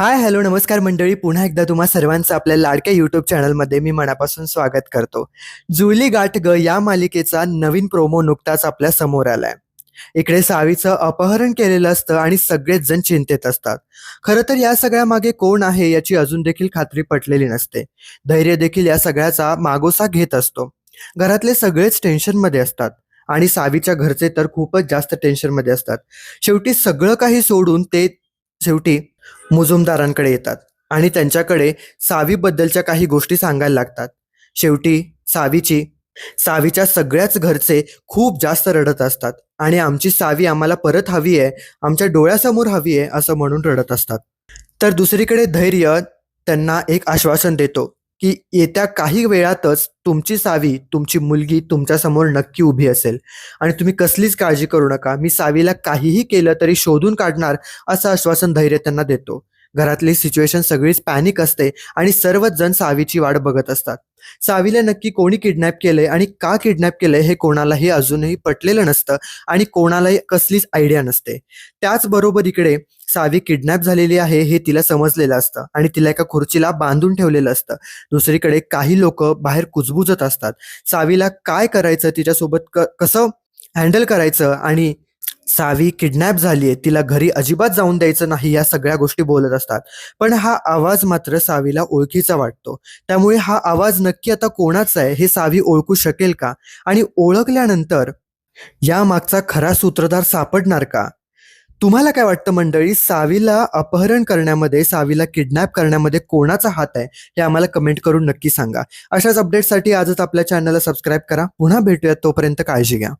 Hi hello नमस्कार मंडळी. पुन्हा एकदा तुम्हा सर्वांचं आपल्या लाडक्या युट्यूब चॅनलमध्ये मी मनापासून स्वागत करतो. जुली गाठ ग या मालिकेचा नवीन प्रोमो नुकताच आपल्यासमोर आलाय. इकडे सावीचं अपहरण केलेलं असतं आणि सगळेच जण चिंतेत असतात. खरं तर या सगळ्या मागे कोण आहे याची अजून देखील खात्री पटलेली नसते. धैर्य देखील या सगळ्याचा मागोसा घेत असतो. घरातले सगळेच टेन्शनमध्ये असतात. आणि सावीच्या घरचे तर खूपच जास्त टेन्शनमध्ये असतात. शेवटी सगळं काही सोडून ते शेवटी मुजुमदारांकडे येतात आणि त्यांच्याकडे सावीबद्दलच्या काही गोष्टी सांगायला लागतात. शेवटी सावीची सावीच्या सगळ्याच घरचे खूप जास्त रडत असतात आणि आमची सावी आम्हाला परत हवी आहे आमच्या डोळ्यासमोर हवी आहे असं म्हणून रडत असतात. तर दुसरीकडे धैर्य त्यांना एक आश्वासन देतो. की येत्या काही वेळातच तुमची सावी तुमची मुलगी तुमच्यासमोर नक्की उभी असेल. आणि तुम्ही कसलीच काळजी करू नका. मी सावीला काहीही केलं तरी शोधून काढणार असं आश्वासन धैर्य त्यांना देतो. घरातली सिच्युएशन सगळीच पॅनिक असते आणि सर्वच जण सावीची वाट बघत असतात. सावीला नक्की कोणी किडनॅप केलंय आणि का किडनॅप केलंय हे कोणालाही अजूनही पटलेलं नसतं आणि कोणालाही कसलीच आयडिया नसते. त्याचबरोबर इकडे सावी किडनॅप झालेली आहे हे तिला समजलेलं असतं आणि तिला एका खुर्चीला बांधून ठेवलेलं असतं. दुसरीकडे काही लोक बाहेर कुजबुजत असतात. सावीला काय करायचं तिच्यासोबत क कसं हँडल करायचं आणि सावी किडनॅप झाली आहे तिला घरी अजिबात जाऊन द्यायचं नाही या सगळ्या गोष्टी बोलत असतात. पण हा आवाज मात्र सावीला ओळखीचा वाटतो. त्यामुळे हा आवाज नक्की आता कोणाचा आहे हे सावी ओळखू शकेल का? आणि ओळखल्यानंतर या मागचा खरा सूत्रधार सापडणार का? तुम्हाला काय वाटतं मंडळी? सावीला अपहरण करण्यामध्ये सावीला किडनॅप करण्यामध्ये कोणाचा हात आहे? हे आम्हाला कमेंट करून नक्की सांगा. अशाच अपडेटसाठी आजच आपल्या चॅनलला सबस्क्राईब करा. पुन्हा भेटूयात तोपर्यंत काळजी घ्या.